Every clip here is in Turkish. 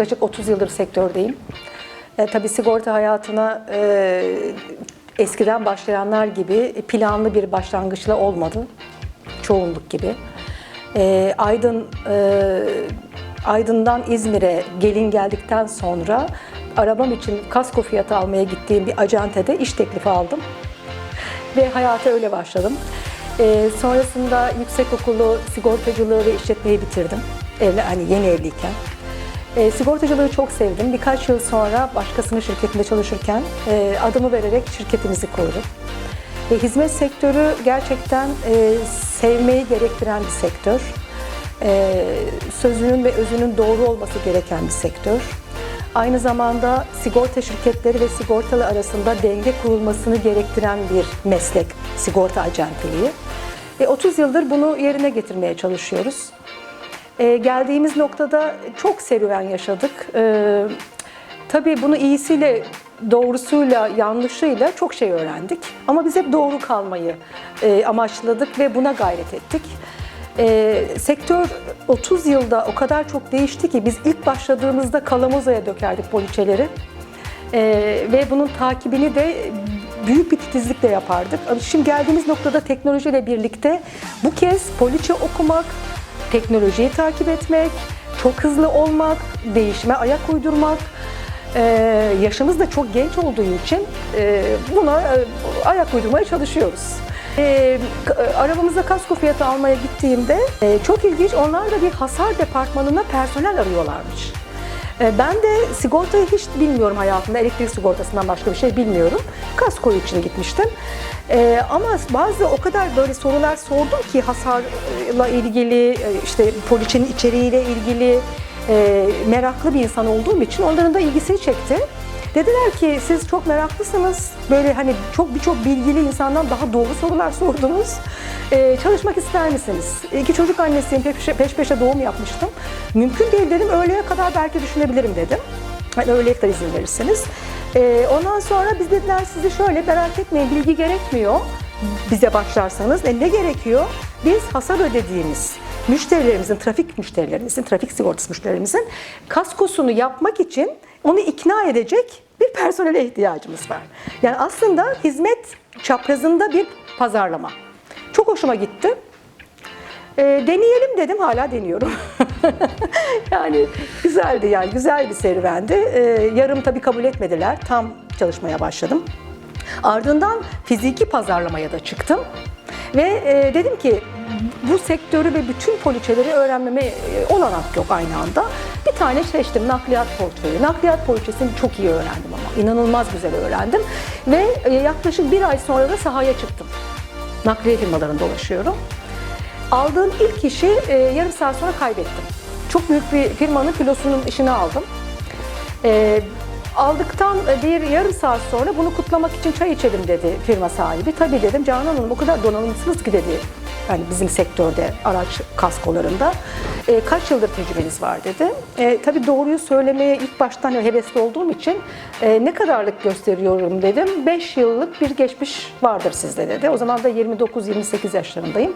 yaklaşık 30 yıldır sektördeyim. E, tabii sigorta hayatına e, eskiden başlayanlar gibi planlı bir başlangıçla olmadı. Çoğunluk gibi. E, Aydın e, Aydın'dan İzmir'e gelin geldikten sonra arabam için kasko fiyatı almaya gittiğim bir acentede iş teklifi aldım ve hayata öyle başladım. Ee, sonrasında yüksekokulu sigortacılığı ve işletmeyi bitirdim. Evli, hani yeni evliyken. Ee, sigortacılığı çok sevdim. Birkaç yıl sonra başkasının şirketinde çalışırken e, adımı vererek şirketimizi kurdum. E, hizmet sektörü gerçekten e, sevmeyi gerektiren bir sektör. E, sözünün ve özünün doğru olması gereken bir sektör. Aynı zamanda sigorta şirketleri ve sigortalı arasında denge kurulmasını gerektiren bir meslek sigorta acenteliği. E, 30 yıldır bunu yerine getirmeye çalışıyoruz. E, geldiğimiz noktada çok serüven yaşadık. E, tabii bunu iyisiyle, doğrusuyla, yanlışıyla çok şey öğrendik. Ama biz hep doğru kalmayı e, amaçladık ve buna gayret ettik. E, sektör 30 yılda o kadar çok değişti ki biz ilk başladığımızda kalamozaya dökerdik poliçeleri. E, ve bunun takibini de büyük bir titizlikle yapardık. Şimdi geldiğimiz noktada teknolojiyle birlikte bu kez poliçe okumak, teknolojiyi takip etmek, çok hızlı olmak, değişime ayak uydurmak, ee, yaşımız da çok genç olduğu için e, buna e, ayak uydurmaya çalışıyoruz. Ee, k- arabamıza kasko fiyatı almaya gittiğimde e, çok ilginç onlar da bir hasar departmanına personel arıyorlarmış. Ee, Ben de sigortayı hiç bilmiyorum hayatımda. Elektrik sigortasından başka bir şey bilmiyorum. Kasko için gitmiştim. Ee, ama bazı o kadar böyle sorular sordum ki hasarla ilgili, e, işte poliçenin içeriğiyle ilgili e, meraklı bir insan olduğum için onların da ilgisini çekti. Dediler ki siz çok meraklısınız. Böyle hani çok birçok bilgili insandan daha doğru sorular sordunuz. Ee, çalışmak ister misiniz? İki çocuk annesiyim. Peş peş peşe doğum yapmıştım. Mümkün değil dedim. Öğleye kadar belki düşünebilirim dedim. Hani öğleye kadar izin verirsiniz. Ee, ondan sonra biz dediler sizi şöyle merak etmeyin bilgi gerekmiyor. Bize başlarsanız e, ne gerekiyor? Biz hasar ödediğimiz müşterilerimizin, trafik müşterilerimizin, trafik sigortası müşterilerimizin kaskosunu yapmak için onu ikna edecek bir personele ihtiyacımız var. Yani aslında hizmet çaprazında bir pazarlama. Çok hoşuma gitti. E, deneyelim dedim, hala deniyorum. yani güzeldi yani, güzel bir serüvendi. E, yarım tabii kabul etmediler, tam çalışmaya başladım. Ardından fiziki pazarlamaya da çıktım. Ve e, dedim ki bu sektörü ve bütün poliçeleri öğrenmeme e, olanak yok aynı anda. Bir tane seçtim nakliyat portföyü. Nakliyat poliçesini çok iyi öğrendim ama inanılmaz güzel öğrendim. Ve e, yaklaşık bir ay sonra da sahaya çıktım. Nakliye firmalarında dolaşıyorum. Aldığım ilk işi e, yarım saat sonra kaybettim. Çok büyük bir firmanın filosunun işini aldım. E, aldıktan bir yarım saat sonra bunu kutlamak için çay içelim dedi firma sahibi. Tabii dedim Canan Hanım o kadar donanımlısınız ki dedi. Yani bizim sektörde araç kaskolarında. E, kaç yıldır tecrübeniz var dedi. E, tabii doğruyu söylemeye ilk baştan hevesli olduğum için e, ne kadarlık gösteriyorum dedim. 5 yıllık bir geçmiş vardır sizde dedi. O zaman da 29-28 yaşlarındayım.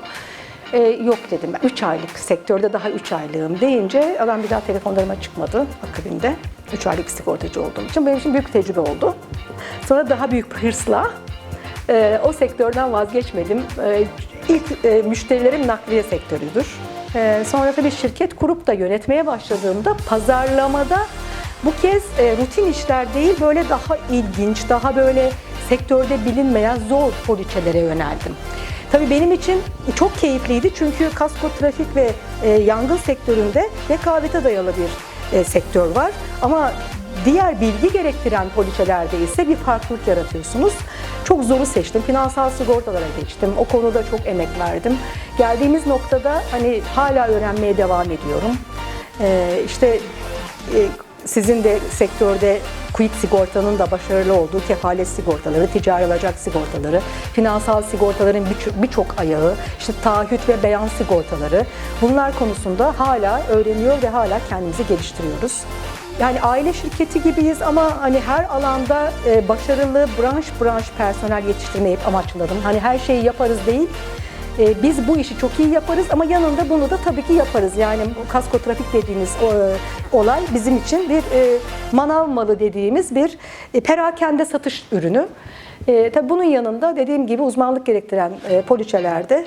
Ee, yok dedim ben. 3 aylık sektörde daha 3 aylığım deyince adam bir daha telefonlarıma çıkmadı akabinde. 3 aylık sigortacı olduğum için benim için büyük tecrübe oldu. Sonra daha büyük bir hırsla e, o sektörden vazgeçmedim. E, ilk e, müşterilerim nakliye sektörüdür. E, sonra tabii şirket kurup da yönetmeye başladığımda pazarlamada bu kez e, rutin işler değil böyle daha ilginç, daha böyle sektörde bilinmeyen zor poliçelere yöneldim. Tabii benim için çok keyifliydi çünkü kasko, trafik ve e, yangın sektöründe rekabete dayalı bir e, sektör var. Ama diğer bilgi gerektiren poliçelerde ise bir farklılık yaratıyorsunuz. Çok zoru seçtim. Finansal sigortalara geçtim. O konuda çok emek verdim. Geldiğimiz noktada hani hala öğrenmeye devam ediyorum. E, işte e, sizin de sektörde Quick sigortanın da başarılı olduğu kefalet sigortaları, ticari alacak sigortaları, finansal sigortaların birçok birçok ayağı, işte taahhüt ve beyan sigortaları bunlar konusunda hala öğreniyor ve hala kendimizi geliştiriyoruz. Yani aile şirketi gibiyiz ama hani her alanda e, başarılı branş branş personel yetiştirmeyi amaçladım. Hani her şeyi yaparız değil, e, biz bu işi çok iyi yaparız ama yanında bunu da tabii ki yaparız. Yani kasko trafik dediğimiz e, olay bizim için bir e, manav malı dediğimiz bir e, perakende satış ürünü. E, tabii bunun yanında dediğim gibi uzmanlık gerektiren e, poliçelerde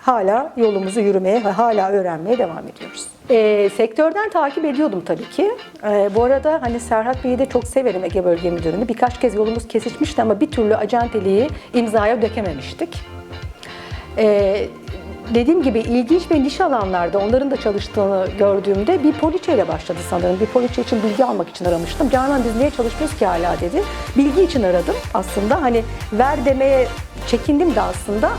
hala yolumuzu yürümeye, hala öğrenmeye devam ediyoruz. E, sektörden takip ediyordum tabii ki. E, bu arada hani Serhat Bey'i de çok severim Ege Bölge Müdürü'nü. Birkaç kez yolumuz kesişmişti ama bir türlü acenteliği imzaya dökememiştik. Ee, dediğim gibi ilginç ve niş alanlarda onların da çalıştığını gördüğümde bir poliçeyle başladı sanırım. Bir poliçe için bilgi almak için aramıştım. Canan biz niye çalışmıyoruz ki hala dedi. Bilgi için aradım aslında. Hani ver demeye çekindim de aslında.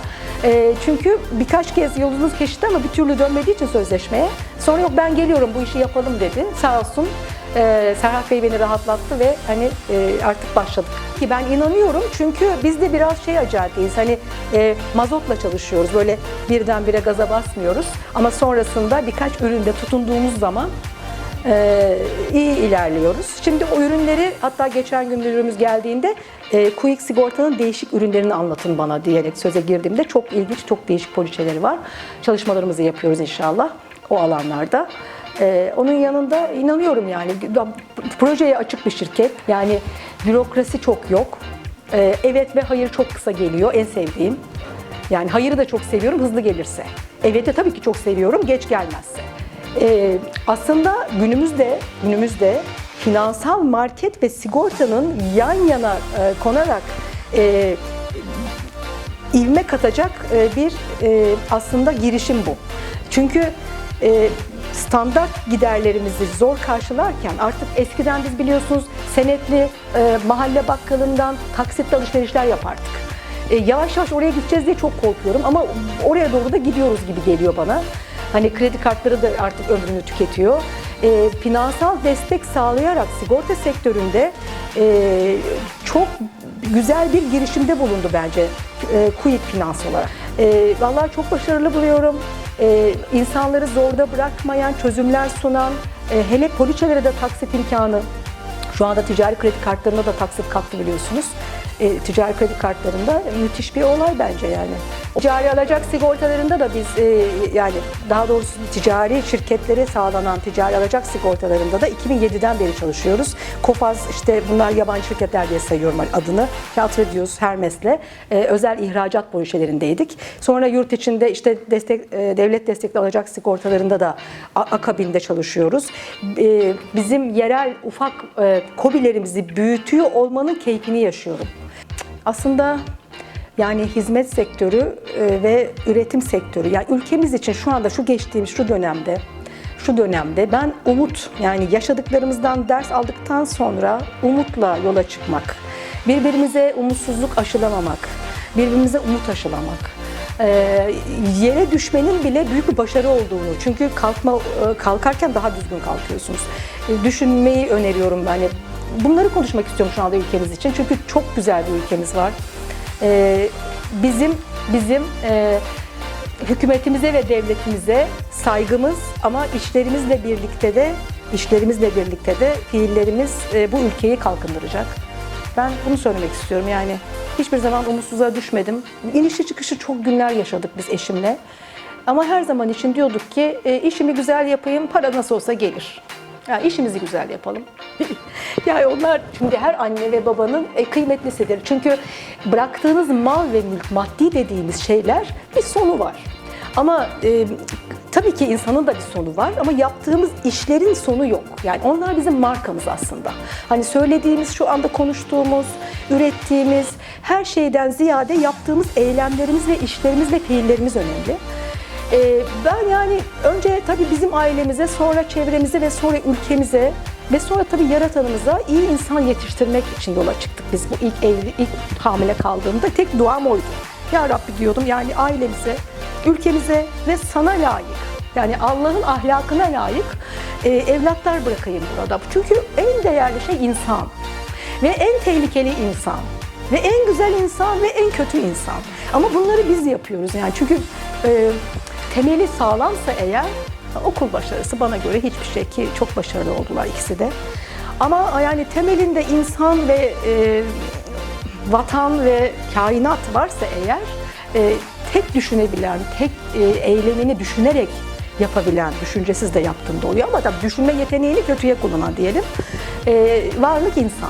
Ee, çünkü birkaç kez yolumuz kesişti ama bir türlü dönmediği için sözleşmeye. Sonra yok ben geliyorum bu işi yapalım dedi. Sağ olsun. Ee, Serhat Bey beni rahatlattı ve hani e, artık başladık. Ki ben inanıyorum çünkü biz de biraz şey acenteyiz. Hani e, mazotla çalışıyoruz. Böyle birdenbire gaza basmıyoruz. Ama sonrasında birkaç üründe tutunduğumuz zaman e, iyi ilerliyoruz. Şimdi o ürünleri hatta geçen gün müdürümüz geldiğinde e, Quick Sigorta'nın değişik ürünlerini anlatın bana diyerek söze girdiğimde çok ilginç, çok değişik poliçeleri var. Çalışmalarımızı yapıyoruz inşallah o alanlarda. Ee, onun yanında inanıyorum yani projeye açık bir şirket. Yani bürokrasi çok yok. Ee, evet ve hayır çok kısa geliyor. En sevdiğim. Yani hayırı da çok seviyorum hızlı gelirse. Evet tabii ki çok seviyorum geç gelmezse. Ee, aslında günümüzde günümüzde finansal market ve sigortanın yan yana e, konarak e, ivme katacak e, bir e, aslında girişim bu. Çünkü e, standart giderlerimizi zor karşılarken artık eskiden biz biliyorsunuz senetli e, mahalle bakkalından taksitli alışverişler yapardık. E, yavaş yavaş oraya gideceğiz diye çok korkuyorum ama oraya doğru da gidiyoruz gibi geliyor bana. Hani kredi kartları da artık ömrünü tüketiyor. E, finansal destek sağlayarak sigorta sektöründe e, çok güzel bir girişimde bulundu bence e, Quick Finans olarak. E, vallahi çok başarılı buluyorum. E, insanları zorda bırakmayan, çözümler sunan, e, hele poliçelere de taksit imkanı şu anda ticari kredi kartlarına da taksit kalktı biliyorsunuz. E, ticari kredi kartlarında müthiş bir olay bence yani. Ticari alacak sigortalarında da biz e, yani daha doğrusu ticari şirketlere sağlanan ticari alacak sigortalarında da 2007'den beri çalışıyoruz. Kofaz işte bunlar yabancı şirketler diye sayıyorum adını. Katredius, Hermes'le e, özel ihracat poliçelerindeydik. Sonra yurt içinde işte destek e, devlet destekli alacak sigortalarında da akabinde çalışıyoruz. E, bizim yerel ufak e, kobilerimizi büyütüyor olmanın keyfini yaşıyorum. Aslında yani hizmet sektörü e, ve üretim sektörü. Yani ülkemiz için şu anda şu geçtiğimiz şu dönemde şu dönemde ben umut yani yaşadıklarımızdan ders aldıktan sonra umutla yola çıkmak, birbirimize umutsuzluk aşılamamak, birbirimize umut aşılamak, e, yere düşmenin bile büyük bir başarı olduğunu çünkü kalkma e, kalkarken daha düzgün kalkıyorsunuz. Düşünmeyi öneriyorum ben. Yani bunları konuşmak istiyorum şu anda ülkemiz için çünkü çok güzel bir ülkemiz var. E, bizim bizim e, hükümetimize ve devletimize saygımız ama işlerimizle birlikte de işlerimizle birlikte de fiillerimiz e, bu ülkeyi kalkındıracak. Ben bunu söylemek istiyorum yani hiçbir zaman umutsuzluğa düşmedim. İnişli çıkışı çok günler yaşadık biz eşimle. Ama her zaman için diyorduk ki e, işimi güzel yapayım, para nasıl olsa gelir. Yani işimizi güzel yapalım. yani onlar şimdi her anne ve babanın e, kıymetlisidir. Çünkü bıraktığınız mal ve mülk, maddi dediğimiz şeyler bir sonu var. Ama e, tabii ki insanın da bir sonu var ama yaptığımız işlerin sonu yok. Yani onlar bizim markamız aslında. Hani söylediğimiz, şu anda konuştuğumuz, ürettiğimiz her şeyden ziyade yaptığımız eylemlerimiz ve işlerimiz ve fiillerimiz önemli. Ee, ben yani önce tabii bizim ailemize, sonra çevremize ve sonra ülkemize ve sonra tabii yaratanımıza iyi insan yetiştirmek için yola çıktık biz bu ilk evli, ilk hamile kaldığımda tek duam oydu. Ya Rabbi diyordum yani ailemize, ülkemize ve sana layık yani Allah'ın ahlakına layık e, evlatlar bırakayım burada. Çünkü en değerli şey insan ve en tehlikeli insan ve en güzel insan ve en kötü insan. Ama bunları biz yapıyoruz yani çünkü e, temeli sağlamsa eğer okul başarısı bana göre hiçbir şey ki çok başarılı oldular ikisi de. Ama yani temelinde insan ve e, vatan ve kainat varsa eğer e, tek düşünebilen, tek e, eylemini düşünerek yapabilen, düşüncesiz de yaptığında oluyor ama tabii düşünme yeteneğini kötüye kullanan diyelim. E, varlık insan.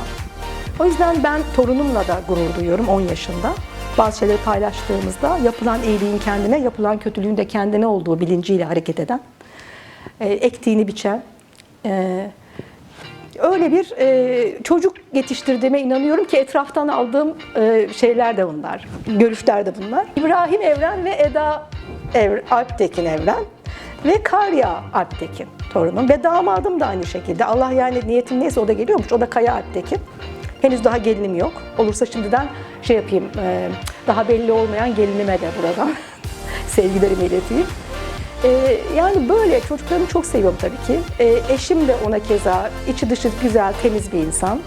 O yüzden ben torunumla da gurur duyuyorum 10 yaşında. Bazı şeyleri paylaştığımızda yapılan iyiliğin kendine, yapılan kötülüğün de kendine olduğu bilinciyle hareket eden, e, ektiğini biçen, e, öyle bir e, çocuk yetiştirdiğime inanıyorum ki etraftan aldığım e, şeyler de bunlar, görüşler de bunlar. İbrahim Evren ve Eda Ev, Alptekin Evren ve Karya Alptekin torunum ve damadım da aynı şekilde. Allah yani niyetim neyse o da geliyormuş. O da Kaya Alptekin. Henüz daha gelinim yok. Olursa şimdiden şey yapayım, e, daha belli olmayan gelinime de buradan sevgilerimi ileteyim. Ee, yani böyle çocuklarımı çok seviyorum tabii ki. Ee, eşim de ona keza içi dışı güzel, temiz bir insan.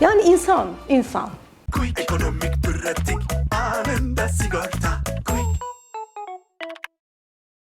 Yani insan, insan. Quick ekonomik pratik anında sigorta